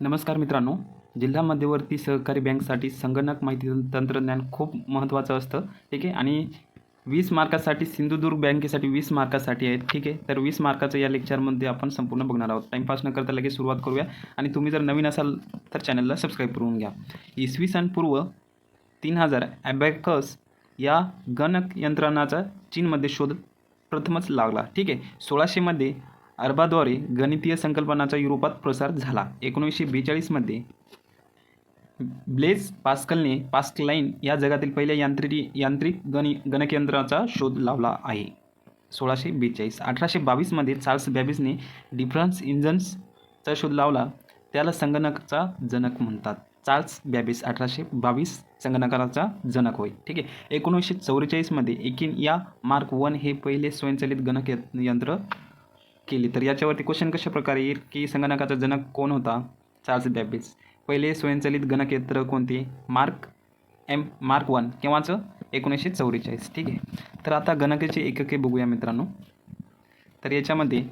नमस्कार मित्रांनो. जिल्हा मध्यवर्ती सहकारी बँकसाठी संगणक माहिती तंत्रज्ञान खूप महत्त्वाचं असतं. ठीक आहे? आणि वीस मार्कासाठी सिंधुदुर्ग बँकेसाठी वीस मार्कासाठी आहेत. ठीक आहे? तर वीस मार्काचं या लेक्चरमध्ये आपण संपूर्ण बघणार आहोत. टाईमपास न करता लगेच सुरुवात करूया. आणि तुम्ही जर नवीन असाल तर चॅनलला सबस्क्राईब करून घ्या. इसवी सन पूर्व तीन हजार ॲबॅकस या गणक यंत्रणाचा चीनमध्ये शोध प्रथमच लागला. ठीक आहे? सोळाशेमध्ये अरबाद्वारे गणितीय संकल्पनाचा युरोपात प्रसार झाला. एकोणीसशे बेचाळीसमध्ये ब्लेज पास्कलने पास्कलाईन या जगातील पहिल्या यांत्रिकी यांत्रिक गणि गणकयंत्राचा शोध लावला आहे. सोळाशे बेचाळीस अठराशे बावीसमध्ये चार्ल्स बॅबिसने डिफरन्स इंजन्सचा शोध लावला. त्याला संगणकाचा जनक म्हणतात. चार्ल्स बॅबिस अठराशे बावीस संगणकाचा जनक होय. ठीक आहे. एकोणीसशे चौवेचाळीसमध्ये एकिन या मार्क वन हे पहिले स्वयंचलित गणक यंत्र केली. तर याच्यावरती क्वेश्चन कशा प्रकारे येईल? की संगणकाचा जनक कोण होता? चार्ल्स बॅबेज पहिले स्वयंचलित गणकयंत्र कोणते? मार्क एम मार्क वन केव्हाचं एकोणीसशे चौवेचाळीस. ठीक आहे. तर आता गणकेचे एकके बघूया मित्रांनो. तर याच्यामध्ये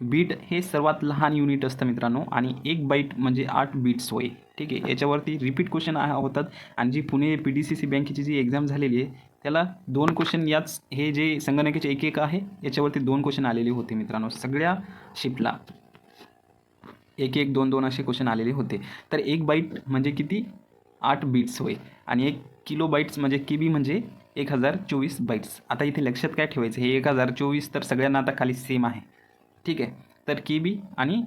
बीट हे सर्वात लहान युनिट असतं मित्रांनो आणि एक बाईट म्हणजे आठ बीट्स होय. ठीक आहे. याच्यावरती रिपीट क्वेश्चन होतात. आणि जी Pune P D C C बँकेची जी एक्झाम झालेली आहे त्याला दोन क्वेश्चन याच हे जे संगणकाचे एक एक आहे याच्यावरती दोन क्वेश्चन आलेले होते मित्रांनो. सगळ्या शिफ्टला एक एक दोन दोन असे क्वेश्चन आलेले होते. तर एक बाईट म्हणजे किती? आठ बीट्स होय. आणि एक किलो बाईट्स म्हणजे के बी म्हणजे एक हजार चोवीस बाईट्स आता इथे लक्षात काय ठेवायचं? हे एक हजार चोवीस तर सगळ्यांना आता खाली सेम आहे. ठीक आहे? तर के बी आणि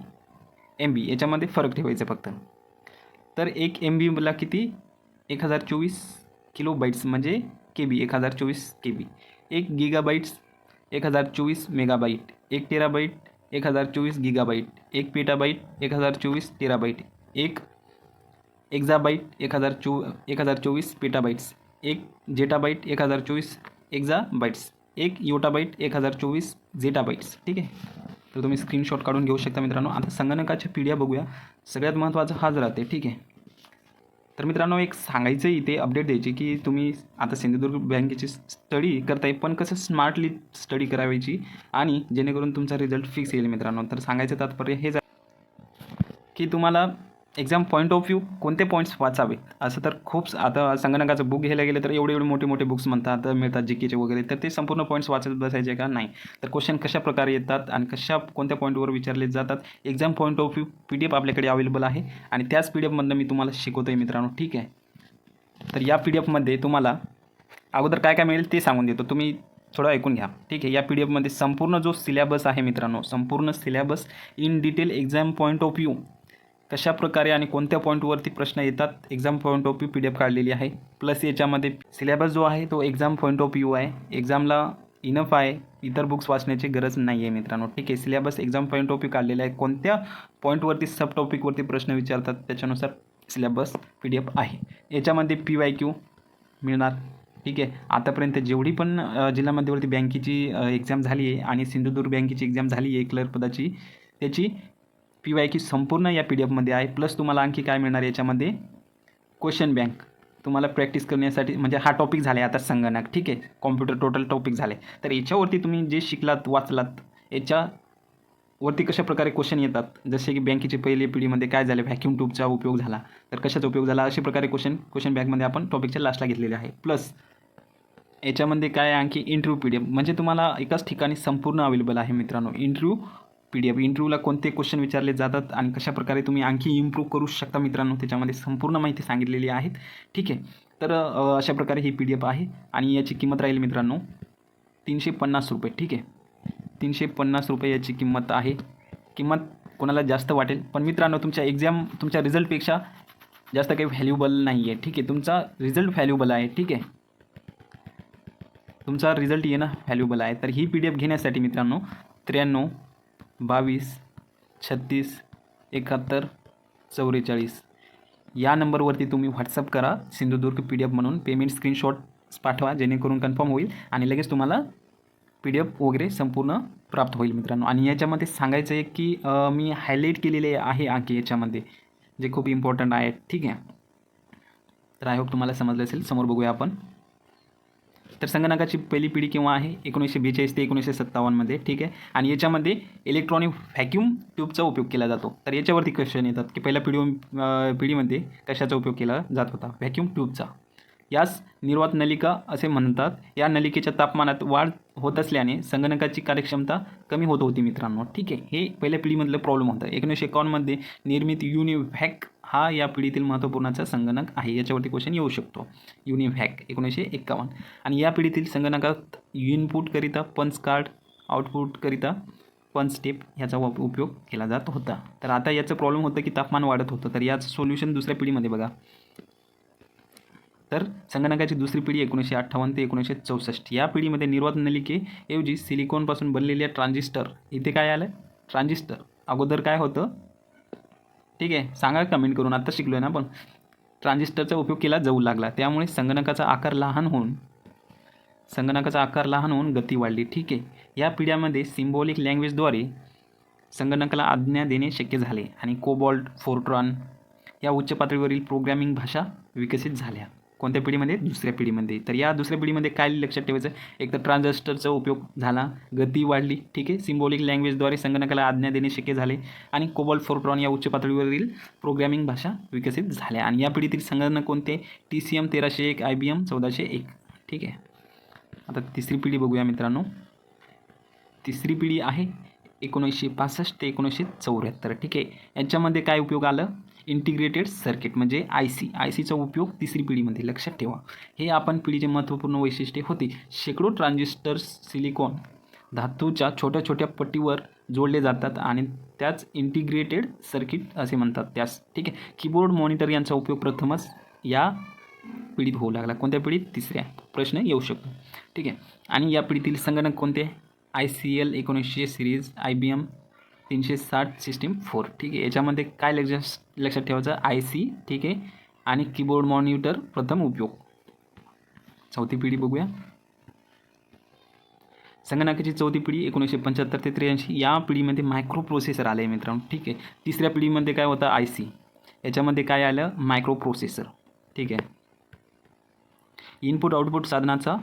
एम बी याच्यामध्ये फरक ठेवायचा फक्त. तर एक एम बीला किती? एक हजार चोवीस किलो बाईट्स म्हणजे के बी एक हजार चोवीस के बी एक गिगाबाईट्स एक हजार चोवीस मेगाबाईट एक टेराबाईट एक हजार चोवीस गिगाबाईट एक पेटाबाईट एक हजार चोवीस टेराबाईट एक एक्झाबाईट एक हजार चो एक हजार चोवीस पेटाबाईट्स एक जेटाबाईट एक हजार चोवीस एक्झाबाईट्स एक योटाबाईट एक हजार चोवीस झेटाबाईट्स ठीक आहे? तर तुम्ही स्क्रीनशॉट काढून घेऊ शकता मित्रांनो. आता संगणकाच्या पिढ्या बघूया. सगळ्यात महत्त्वाचं हाच राहते. ठीक आहे? तर मित्रांनो एक सांगायचं इथे अपडेट द्यायची की तुम्ही आता सिंधुदुर्ग बँकेची स्टडी करताय पण कसं स्मार्टली स्टडी करावायची आणि जेणेकरून तुमचा रिझल्ट फिक्स येईल मित्रांनो. तर सांगायचं तात्पर्य हेच आहे की तुम्हाला एक्झाम पॉईंट ऑफ व्ह्यू कोणते पॉईंट्स वाचावे असं तर खूप आता संगणकाचं बुक घ्यायला गेलं तर एवढे एवढे मोठे मोठे बुक्स म्हणतात मिळतात जी केचे वगैरे. तर ते संपूर्ण पॉईंट्स वाचत बसायचे का? नाही. तर क्वेश्चन कशा प्रकारे येतात आणि कशा कोणत्या पॉईंटवर विचारले जातात? Exam point of view P D F आपल्याकडे अवेलेबल आहे. आणि त्याच पी डी एफमधनं मी तुम्हाला शिकवतो आहे मित्रांनो. ठीक आहे? तर या पी डी एफमध्ये तुम्हाला अगोदर काय काय मिळेल ते सांगून देतो. तुम्ही थोडं ऐकून घ्या. ठीक आहे? या पी डी एफमध्ये संपूर्ण जो सिलेबस आहे मित्रांनो संपूर्ण syllabus in detail exam point of view कशा प्रकारे आणि कोणत्या पॉईंटवरती प्रश्न येतात exam point of view P D F काढलेली आहे. प्लस याच्यामध्ये सिलेबस जो आहे तो एक्झाम पॉईंट ऑफ व्ह्यू आहे. एक्झामला इनफ आहे. इतर बुक्स वाचण्याची गरज नाही आहे मित्रांनो. ठीक आहे syllabus exam point of view काढलेला आहे. कोणत्या पॉईंटवरती सब टॉपिकवरती प्रश्न विचारतात त्याच्यानुसार सिलेबस पी डी एफ आहे. याच्यामध्ये पी वाय क्यू मिळणार. ठीक आहे आतापर्यंत जेवढी पण जिल्हा मध्यवर्ती बँकेची एक्झाम झाली आहे आणि सिंधुदुर्ग बँकेची एक्झाम झाली आहे क्लर्क पदाची त्याची पी वाय की संपूर्ण या पी डी एफमध्ये आहे. प्लस तुम्हाला आणखी काय मिळणार याच्यामध्ये? Question bank. तुम्हाला प्रॅक्टिस करण्यासाठी म्हणजे हा टॉपिक झाला आहे आता संगणक. ठीक आहे? कॉम्प्युटर टोटल टॉपिक झाले तर याच्यावरती तुम्ही जे शिकलात वाचलात याच्यावरती कशा प्रकारे क्वेश्चन येतात? जसे की बँकेचे पहिले पिढीमध्ये काय झाले? व्हॅक्यूम ट्यूबचा उपयोग झाला. तर कशाचा उपयोग झाला? अशा प्रकारे क्वेश्चन क्वेश्चन बँकमध्ये आपण टॉपिकच्या लास्टला घेतलेले आहे. प्लस याच्यामध्ये काय आहे? आणखी इंटरव्ह्यू पी डी एफ म्हणजे तुम्हाला एकाच ठिकाणी संपूर्ण अवेलेबल आहे मित्रांनो. इंटरव्ह्यू पी डी एफ इंटरव्ह्यूला कोणते क्वेश्चन विचारले जातात आणि कशाप्रकारे तुम्ही आणखी इम्प्रूव्ह करू शकता मित्रांनो त्याच्यामध्ये संपूर्ण माहिती सांगितलेली आहेत. ठीक आहे? तर अशा प्रकारे ही पी डी एफ आहे आणि याची किंमत राहील मित्रांनो तीनशे पन्नास रुपये. ठीक आहे? तीनशे पन्नास रुपये याची किंमत आहे. किंमत कोणाला जास्त वाटेल? पण मित्रांनो तुमच्या एक्झाम तुमच्या रिझल्टपेक्षा जास्त काही व्हॅल्युबल नाही आहे ठीक आहे? तुमचा रिझल्ट व्हॅल्युबल आहे. ठीक आहे? तुमचा रिझल्ट येणं व्हॅल्युबल आहे. तर ही पी डी एफ घेण्यासाठी मित्रांनो त्र्याण्णव बावीस छत्तीस एकाहत्तर चौवेचाळीस. या नंबरवरती तुम्ही व्हॉट्सअप करा सिंधुदुर्ग पी डी एफ म्हणून. पेमेंट स्क्रीनशॉट पाठवा जेणेकरून कन्फर्म होईल आणि लगेच तुम्हाला पी डी एफ वगैरे संपूर्ण प्राप्त होईल मित्रांनो. आणि याच्यामध्ये सांगायचं आहे की मी हायलाईट केलेले आहे आणखी याच्यामध्ये जे खूप इम्पॉर्टंट आहे. ठीक आहे? तर आय होप तुम्हाला समजलं असेल. समोर बघूया आपण. तर संगणकाची पहिली पिढी केव्हा आहे? एकोणीसशे बेचाळीस ते एकोणीसशे सत्तावन्नमध्ये ठीक आहे? आणि याच्यामध्ये इलेक्ट्रॉनिक व्हॅक्यूम ट्यूबचा उपयोग केला जातो. तर याच्यावरती क्वेश्चन येतात की पहिल्या पिढी पिढीमध्ये कशाचा उपयोग केला जात होता? व्हॅक्यूम ट्यूबचा यास निर्वात नलिका असे म्हणतात. या नलिकेच्या तापमानात वाढ होत असल्याने संगणकाची कार्यक्षमता कमी होत होती मित्रांनो ठीक आहे? हे पहिल्या पिढीमधलं प्रॉब्लेम होतं. एकोणीसशे एकावन्नमध्ये निर्मित युनिव्हॅक हा या पिढीतील महत्त्वपूर्णाचा संगणक आहे. याच्यावरती क्वेश्चन येऊ शकतो. युनिव्हॅक एकोणीसशे एक्कावन्न आणि या पिढीतील संगणकात इनपुटकरिता पंच कार्ड आउटपुटकरिता पंच स्टेप ह्याचा वाप उपयोग केला जात होता. तर आता याचं प्रॉब्लेम होतं की तापमान वाढत होतं. तर याचं सोल्युशन दुसऱ्या पिढीमध्ये बघा. तर संगणकाची दुसरी पिढी एकोणीसशे अठ्ठावन्न ते एकोणीसशे चौसष्ट. या पिढीमध्ये निर्वात नलिकेऐवजी सिलिकॉनपासून बनलेल्या ट्रान्झिस्टर इथे काय आलं? ट्रान्झिस्टर अगोदर काय होतं? ठीक आहे सांगा कमेंट करून. आत्ता शिकलो आहे ना आपण. ट्रान्झिस्टरचा उपयोग केला जाऊ लागला. त्यामुळे संगणकाचा आकार लहान होऊन संगणकाचा आकार लहान होऊन गती वाढली. ठीक आहे. या पिढ्यामध्ये सिम्बॉलिक लँग्वेजद्वारे संगणकाला आज्ञा देणे शक्य झाले आणि कोबॉल्ट फोर्ट्रॉन या उच्च पातळीवरील प्रोग्रॅमिंग भाषा विकसित झाल्या. कोणत्या पिढीमध्ये? दुसऱ्या पिढीमध्ये. तर या दुसऱ्या पिढीमध्ये काय लक्षात ठेवायचं? एक तर ट्रान्झिस्टरचा उपयोग झाला गती वाढली ठीक आहे? सिम्बॉलिक लँग्वेजद्वारे संगणकाला आज्ञा देणे शक्य झाले आणि कोबॉल्ट फोरप्रॉन या उच्च पातळीवरील प्रोग्रॅमिंग भाषा विकसित झाल्या. आणि या पिढीतील संगणक कोणते? टी सी एम तेराशे एक आय बी एम चौदाशे एक. ठीक आहे? आता तिसरी पिढी बघूया मित्रांनो. तिसरी पिढी आहे एकोणीसशे पासष्ट ते एकोणीसशे चौऱ्याहत्तर. ठीक आहे? याच्यामध्ये काय उपयोग आलं? इंटिग्रेटेड सर्किट म्हणजे आय सी आय सीचा उपयोग तिसरी पिढीमध्ये लक्षात ठेवा. हे आपण पिढीचे महत्त्वपूर्ण वैशिष्ट्ये होती. शेकडो ट्रान्झिस्टर्स सिलिकॉन धातूच्या छोट्या छोट्या पट्टीवर जोडले जातात आणि त्याच इंटिग्रेटेड सर्किट असे म्हणतात त्यास. ठीक आहे? कीबोर्ड मॉनिटर यांचा उपयोग प्रथमच या पिढीत होऊ लागला. कोणत्या पिढीत? तिसऱ्या. प्रश्न येऊ शकतो. ठीक आहे? आणि या पिढीतील संगणक कोणते? आय सी एल एकोणीसशे सिरीज आय बी एम तीनशे साठ सिस्टीम फोर. ठीक आहे याच्यामध्ये काय लक्ष लक्षात ठेवायचं? आय सी ठीक आहे आणि कीबोर्ड मॉनिटर प्रथम उपयोग. चौथी पिढी बघूया. संगणकाची चौथी पिढी एकोणीसशे पंच्याहत्तर ते त्र्याऐंशी. या पिढीमध्ये मायक्रो प्रोसेसर आले आहे मित्रांनो. ठीक आहे तिसऱ्या पिढीमध्ये काय होतं? I C. याच्यामध्ये काय आलं? मायक्रो प्रोसेसर ठीक आहे. इनपुट आउटपुट साधनाचा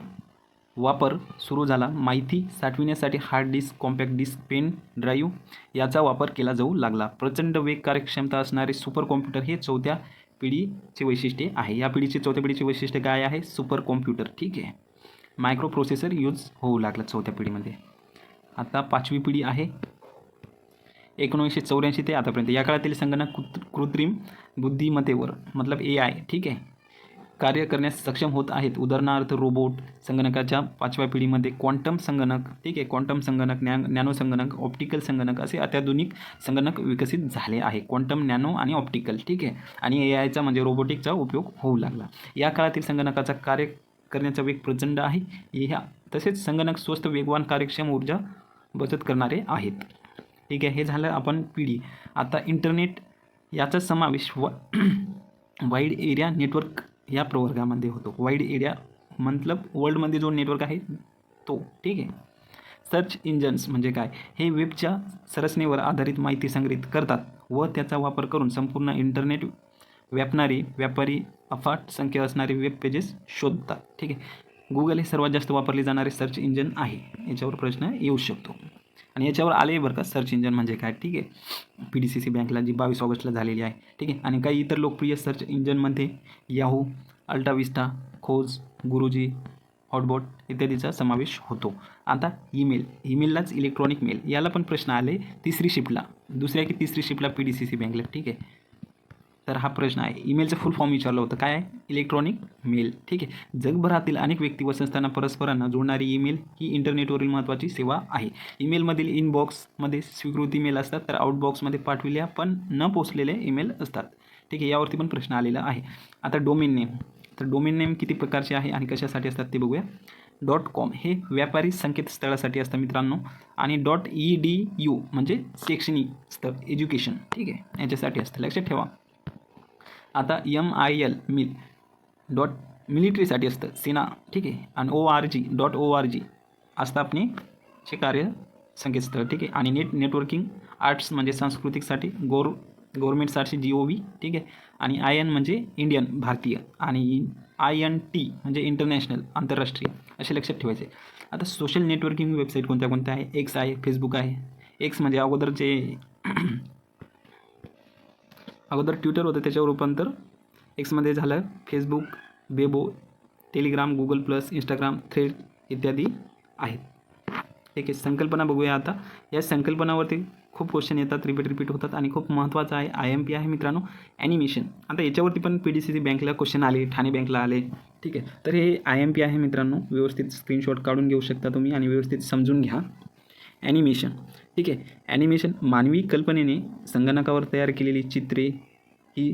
वापर सुरू झाला. माहिती साठविण्यासाठी hard disk compact disk pen drive याचा वापर केला जाऊ लागला. प्रचंड वेग कार्यक्षमता असणारे सुपर कॉम्प्युटर हे चौथ्या पिढीचे वैशिष्ट्ये आहे. या पिढीचे चौथ्या पिढीचे वैशिष्ट्य काय आहे? सुपर कॉम्प्युटर ठीक आहे. मायक्रो प्रोसेसर यूज होऊ लागला चौथ्या पिढीमध्ये. आता पाचवी पिढी आहे. एकोणीसशे चौऱ्याऐंशी ते आतापर्यंत. या काळातील संगणक कृत्रिम बुद्धिमत्तेवर मतलब ए आय ठीक आहे. कार्य करण्यास सक्षम होत आहेत. उदाहरणार्थ रोबोट संगणकाच्या पाचव्या पिढीमध्ये क्वांटम संगणक ठीक आहे क्वांटम संगणक ज्ञान नॅनो संगणक ऑप्टिकल संगणक असे अत्याधुनिक संगणक विकसित झाले आहे. क्वांटम नॅनो आणि ऑप्टिकल ठीक आहे. आणि ए आयचा म्हणजे रोबोटिकचा उपयोग होऊ लागला. या काळातील संगणकाचा कार्य करण्याचा वेग प्रचंड आहे. ह्या तसेच संगणक स्वस्त वेगवान कार्यक्षम ऊर्जा बचत करणारे आहेत. ठीक आहे हे झालं आपण पिढी. आता इंटरनेट याचा समावेश व वाईड एरिया नेटवर्क या प्रवर्गामध्ये होतो. वाईड एरिया मतलब वर्ल्डमध्ये जो नेटवर्क आहे तो ठीक आहे? सर्च इंजन्स म्हणजे काय? हे वेबच्या संरचनेवर आधारित माहिती संग्रहित करतात व त्याचा वापर करून संपूर्ण इंटरनेट व्यापणारी व्यापारी अफाट संख्या असणारे वेब पेजेस शोधतात ठीक आहे? गुगल हे सर्वात जास्त वापरले जाणारे सर्च इंजन आहे. याच्यावर प्रश्न येऊ शकतो. आणि याच्यावर आले बरं का सर्च इंजन म्हणजे काय? ठीक आहे. पी डी सी सी बँकला जी बावीस ऑगस्टला झालेली आहे. ठीक आहे. आणि काही इतर लोकप्रिय सर्च इंजनमध्ये याहू अल्टाविस्टा खोज गुरुजी हॉटबॉट इत्यादीचा समावेश होतो. आता ईमेल ईमेललाच इलेक्ट्रॉनिक मेल याला पण प्रश्न आले तिसरी शिफ्टला दुसऱ्या की तिसरी शिफ्टला पी डी सी सी बँकला ठीक आहे. तर हा प्रश्न आहे. ईमेलचं फुल फॉर्म विचारलं होतं. काय आहे? इलेक्ट्रॉनिक मेल ठीक आहे. जगभरातील अनेक व्यक्ती व संस्थांना परस्परांना जोडणारी ईमेल ही इंटरनेटवरील महत्त्वाची सेवा आहे. ईमेलमधील इनबॉक्समध्ये स्वीकृती मेल असतात तर आउटबॉक्समध्ये पाठविल्या पण न पोचलेले ईमेल असतात. ठीक आहे. यावरती पण प्रश्न आलेला आहे. आता डोमेन नेम तर डोमेन नेम किती प्रकारचे आहे आणि कशासाठी असतात ते बघूया. डॉट कॉम हे व्यापारी संकेतस्थळासाठी असतं मित्रांनो. आणि डॉट ई डी यू म्हणजे शैक्षणिक स्थळ एज्युकेशन ठीक आहे. याच्यासाठी असतं. लक्षात ठेवा. आता M I L mil dot मिलिटरीसाठी असतं. सेना ठीक आहे. आणि O R G dot O R G असतं चे कार्य संकेतस्थळ ठीक आहे. आणि नेट नेटवर्किंग आर्ट्स म्हणजे सांस्कृतिकसाठी गोर गव्हर्मेंटसाठी जी ओ व्ही ठीक आहे. आणि आय एन म्हणजे इंडियन भारतीय. आणि आय एन टी म्हणजे इंटरनॅशनल आंतरराष्ट्रीय. असे लक्षात ठेवायचे. आता सोशल नेटवर्किंग वेबसाईट कोणत्या कोणत्या आहे? एक्स आहे फेसबुक आहे. एक्स म्हणजे अगोदर जे अगोदर ट्विटर होतं त्याच्यावर रूपांतर. एक्समध्ये झालं Facebook Bebo Telegram Google plus Instagram Thread इत्यादी आहेत. ठीक आहे संकल्पना बघूया आता. या संकल्पनावरती खूप क्वेश्चन येतात रिपीट रिपीट होतात आणि खूप महत्त्वाचं आहे आय एम पी आहे मित्रांनो ॲनिमेशन आता याच्यावरती पण पी डी सी सी बँकला क्वेश्चन आले ठाणे बँकला आले. ठीक आहे. तर हे आय एम पी आहे मित्रांनो व्यवस्थित स्क्रीनशॉट काढून घेऊ शकता तुम्ही आणि व्यवस्थित समजून घ्या. ॲनिमेशन ठीक आहे. ॲनिमेशन मानवी कल्पनेने संगणकावर तयार केलेली चित्रे ही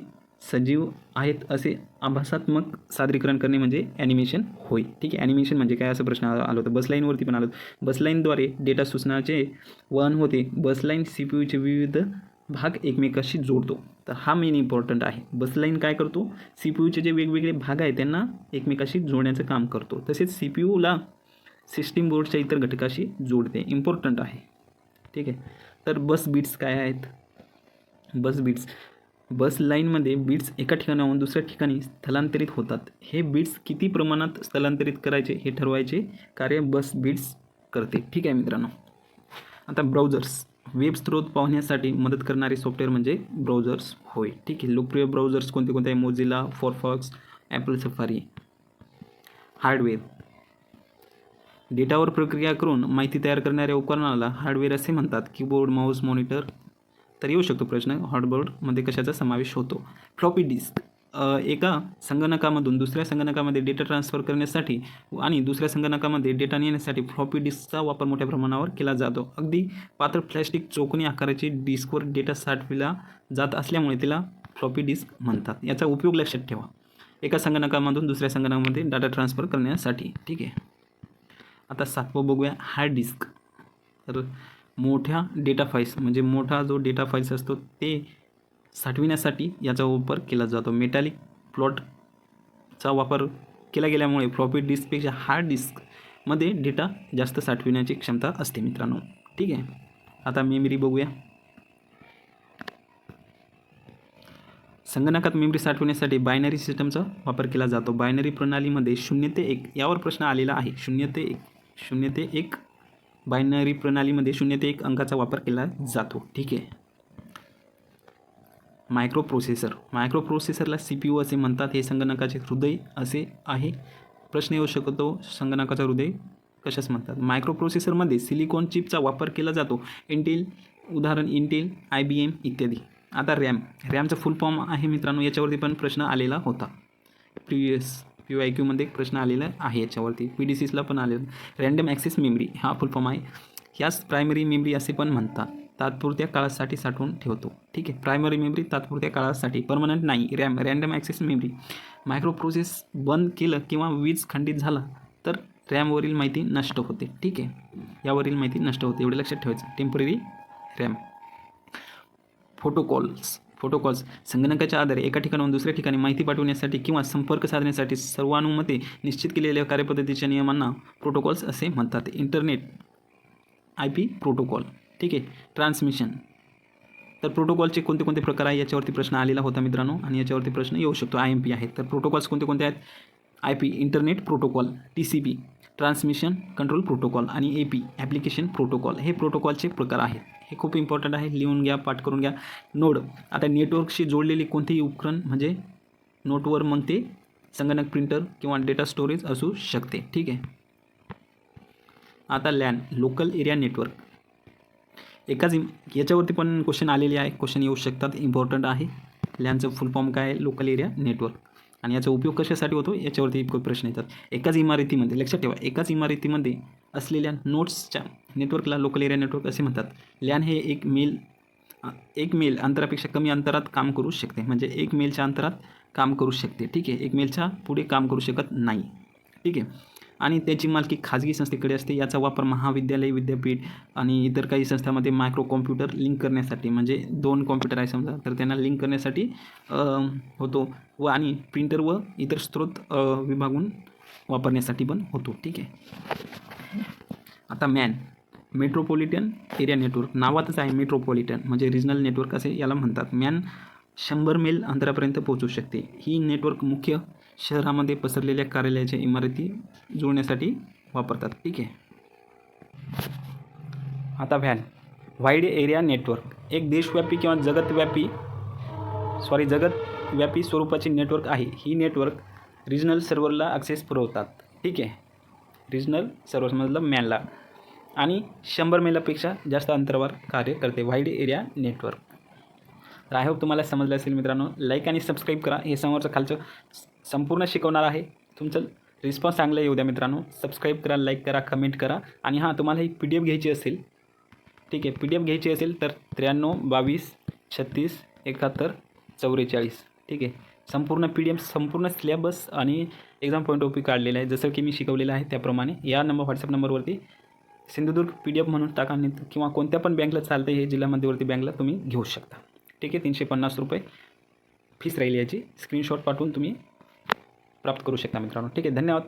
सजीव आहेत असे आभासात्मक सादरीकरण करणे म्हणजे ॲनिमेशन होय. ठीक आहे. ॲनिमेशन म्हणजे काय असं प्रश्न आला होता. बसलाईनवरती पण आलो बसलाईनद्वारे डेटा सूचनाचे वहन होते. बसलाईन सी पी यूचे विविध भाग एकमेकाशी जोडतो. तर हा मेन इम्पॉर्टंट आहे. बसलाईन काय करतो? सी पी यूचे जे वेगवेगळे भाग आहेत त्यांना एकमेकाशी जोडण्याचं काम करतो. तसेच सी पी यूला सिस्टीम बोर्डच्या इतर घटकाशी जोडते. इम्पॉर्टंट आहे. ठीक आहे. तर बस बीट्स काय आहेत? बस बीट्स बस लाईनमध्ये बीट्स एका ठिकाणाहून दुसऱ्या ठिकाणी स्थलांतरित होतात. हे बीट्स किती प्रमाणात स्थलांतरित करायचे हे ठरवायचे कार्य बस बीट्स करते. ठीक आहे मित्रांनो. आता ब्राउझर्स वेब स्रोत पाहण्यासाठी मदत करणारे सॉफ्टवेअर म्हणजे ब्राउझर्स होय. ठीक आहे. लोकप्रिय ब्राउझर्स कोणते कोणते आहे Mozilla Firefox Apple Safari hardware डेटावर प्रक्रिया करून माहिती तयार करणाऱ्या उपकरणाला हार्डवेअर असे म्हणतात कीबोर्ड माऊस मॉनिटर तर येऊ शकतो प्रश्न. हार्डबोर्डमध्ये कशाचा समावेश होतो? फ्लॉपी डिस्क एका संगणकामधून दुसऱ्या संगणकामध्ये डेटा ट्रान्सफर करण्यासाठी आणि दुसऱ्या संगणकामध्ये डेटा नेण्यासाठी फ्लॉपी डिस्कचा वापर मोठ्या प्रमाणावर केला जातो. अगदी पात्र प्लॅस्टिक चौकोनी आकाराची डिस्कवर डेटा साठविला जात असल्यामुळे तिला फ्लॉपी डिस्क म्हणतात. याचा उपयोग लक्षात ठेवा. एका संगणकामधून दुसऱ्या संगणकामध्ये डाटा ट्रान्सफर करण्यासाठी. ठीक आहे. आता सातवं बघूया हार्ड डिस्क तर मोठ्या डेटा फाईल्स म्हणजे मोठा जो डेटा फाईल्स असतो ते साठविण्यासाठी याचा वापर केला जातो. मेटॅलिक प्लॉटचा वापर केला गेल्यामुळे फ्लॉपी डिस्कपेक्षा हार्ड डिस्कमध्ये डेटा जास्त साठविण्याची क्षमता असते मित्रांनो. ठीक आहे? आता मेमरी बघूया. संगणकात मेमरी साठवण्यासाठी बायनरी सिस्टमचा वापर केला जातो. बायनरी प्रणालीमध्ये शून्य ते एक यावर प्रश्न आलेला आहे. शून्य ते एक. शून्य ते एक बायनरी प्रणालीमध्ये शून्य ते एक अंकाचा वापर केला जातो. ठीक आहे. मायक्रो प्रोसेसर मायक्रो प्रोसेसरला सी पी यू असे म्हणतात. हे संगणकाचे हृदय असे आहे. प्रश्न येऊ शकतो. संगणकाचा हृदय कशाच म्हणतात? मायक्रो प्रोसेसरमध्ये सिलिकॉन चिपचा वापर केला जातो. इंटेल उदाहरण इंटेल आय बी एम इत्यादी. आता रॅम. रॅमचा फुल फॉर्म आहे मित्रांनो. याच्यावरती पण प्रश्न आलेला होता. प्रिवियस पी वाय क्यूमध्ये एक प्रश्न आलेला आहे याच्यावरती. पी डी सीसला पण आलेला रँडम ॲक्सेस मेमरी हा फुल फॉर्म आहे. ह्याच प्रायमरी मेमरी असे पण म्हणतात. तात्पुरत्या काळासाठी साठवून ठेवतो. ठीक आहे. प्रायमरी मेमरी तात्पुरत्या काळासाठी. परमनंट नाही. RAM random access memory micro process बंद केलं किंवा वीज खंडित झाला तर रॅमवरील माहिती नष्ट होते. ठीक आहे. यावरील माहिती नष्ट होते. एवढे लक्षात ठेवायचं. टेंपररी रॅम फोटोकॉल्स फोटोकॉल्स संगणकाच्या आधारे एका ठिकाणाहून दुसऱ्या ठिकाणी माहिती पाठवण्यासाठी किंवा संपर्क साधण्यासाठी सर्वानुमते निश्चित केलेल्या कार्यपद्धतीच्या नियमांना प्रोटोकॉल्स असे म्हणतात. इंटरनेट आय पी प्रोटोकॉल ठीक आहे? ट्रान्समिशन तर प्रोटोकॉलचे कोणते कोणते प्रकार आहे याच्यावरती प्रश्न आलेला होता मित्रांनो आणि याच्यावरती प्रश्न येऊ शकतो. आय एम पी आहे तर प्रोटोकॉल्स कोणते कोणते आहेत? I P internet protocol T C P transmission control protocol आणि ए पी ॲप्लिकेशन प्रोटोकॉल हे प्रोटोकॉलचे प्रकार आहेत. हे खूप इम्पॉर्टंट आहे. लिहून घ्या पाठ करून घ्या. नोड आता नेटवर्कशी जोडलेले कोणतेही उपकरण म्हणजे नोटवर मग ते संगणक प्रिंटर किंवा डेटा स्टोरेज असू शकते. ठीक आहे? आता लॅन लोकल एरिया नेटवर्क एकाच इम याच्यावरती पण क्वेश्चन आलेले आहे. क्वेश्चन येऊ शकतात. इम्पॉर्टंट आहे. लॅनचं फुल फॉर्म काय? आहे लोकल एरिया नेटवर्क आणि याचा उपयोग कशासाठी होतो? याच्यावरती खूप प्रश्न येतात. एकाच इमारतीमध्ये लक्षात ठेवा एकाच इमारतीमध्ये असलेल्या नोट्सच्या नेटवर्कला लोकल एरिया नेटवर्क असे म्हणतात. लॅन हे एक मेल एक मेल अंतरापेक्षा कमी अंतरात काम करू शकते. म्हणजे एक मेलच्या अंतरात काम करू शकते. ठीक आहे? एक मेलच्या पुढे काम करू शकत नाही. ठीक आहे? आणि त्याची मालकी खाजगी संस्थेकडे असते. याचा वापर महाविद्यालय विद्यापीठ आणि इतर काही संस्थांमध्ये मायक्रो कॉम्प्युटर लिंक करण्यासाठी म्हणजे दोन कॉम्प्युटर आहे समजा तर त्यांना लिंक करण्यासाठी होतो. व आणि प्रिंटर व इतर स्रोत विभागून वापरण्यासाठी पण होतो. ठीक आहे. आता मॅन मेट्रोपॉलिटन एरिया नेटवर्क नावातच आहे मेट्रोपॉलिटन म्हणजे रिजनल नेटवर्क असे याला म्हणतात. मॅन शंभर मेल अंतरापर्यंत पोहोचू शकते. ही नेटवर्क मुख्य शहरामध्ये पसरलेल्या कार्यालयाच्या इमारती जुळण्यासाठी वापरतात. ठीक आहे. आता व्हॅन. Wide area network. एक देशव्यापी किंवा जगतव्यापी सॉरी जगतव्यापी स्वरूपाची नेटवर्क आहे. ही नेटवर्क रिजनल सर्व्हरला ॲक्सेस पुरवतात. ठीक आहे. रिजनल सर्व्हर्समधलं मॅनला आणि शंभर मेलापेक्षा जास्त अंतरावर कार्य करते. Wide area network. तर आय होप तुम्हाला समजलं असेल मित्रांनो. लाईक आणि सबस्क्राईब करा. हे समोरचं खालचं संपूर्ण शिकवणार आहे. तुमचं रिस्पॉन्स चांगलं येऊ द्या मित्रांनो. सबस्क्राईब करा लाईक करा कमेंट करा. आणि हां तुम्हाला ही पी डी एफ घ्यायची असेल ठीक आहे पी डी एफ घ्यायची असेल तर त्र्याण्णव बावीस छत्तीस एकाहत्तर चौवेचाळीस ठीक आहे. संपूर्ण पी डी एफ संपूर्ण सिलेबस आणि एक्झाम पॉईंट ऑफ व्ह्यू काढलेलं आहे. जसं की मी शिकवलेलं आहे त्याप्रमाणे. या नंबर व्हॉट्सअप नंबरवरती सिंधुदुर्ग पी डी एफ म्हणून टाका. किंवा कोणत्या पण बँकला चालतं हे जिल्हा मध्यवर्ती बँकला तुम्ही घेऊ शकता. ठीक आहे तीनशे पन्नास रुपये फीस राहील याची. स्क्रीनशॉट पाठवून तुम्ही प्राप्त करू शकता मित्रांनो. ठीक आहे धन्यवाद.